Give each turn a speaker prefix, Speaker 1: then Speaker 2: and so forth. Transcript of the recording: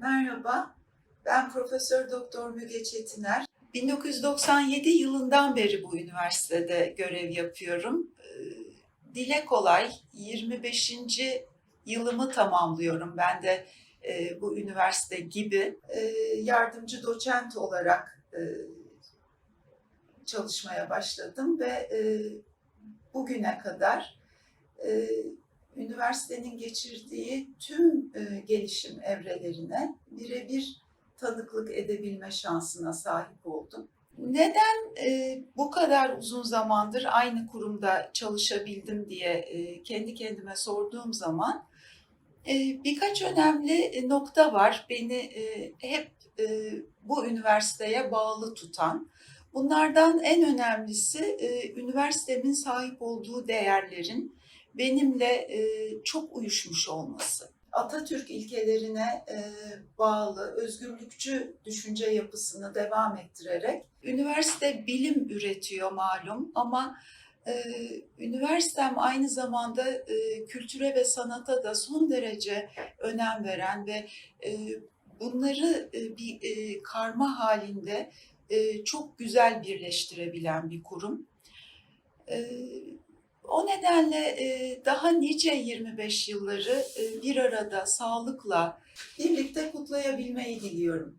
Speaker 1: Merhaba, ben Profesör Doktor Müge Çetiner. 1997 yılından beri bu üniversitede görev yapıyorum. Ee, Dile kolay 25. yılımı tamamlıyorum ben de e, bu üniversite gibi. E, Yardımcı doçent olarak e, çalışmaya başladım ve e, bugüne kadar üniversitenin geçirdiği tüm e, gelişim evrelerine birebir tanıklık edebilme şansına sahip oldum. Neden e, bu kadar uzun zamandır aynı kurumda çalışabildim diye e, kendi kendime sorduğum zaman e, birkaç önemli nokta var beni e, hep e, bu üniversiteye bağlı tutan. Bunlardan en önemlisi e, üniversitemin sahip olduğu değerlerin benimle e, çok uyuşmuş olması. Atatürk ilkelerine e, bağlı özgürlükçü düşünce yapısını devam ettirerek üniversite bilim üretiyor malum ama üniversitem aynı zamanda kültüre ve sanata da son derece önem veren ve bunları bir karma halinde e, çok güzel birleştirebilen bir kurum. E, o nedenle e, daha nice 25 yılları e, bir arada sağlıkla birlikte kutlayabilmeyi diliyorum.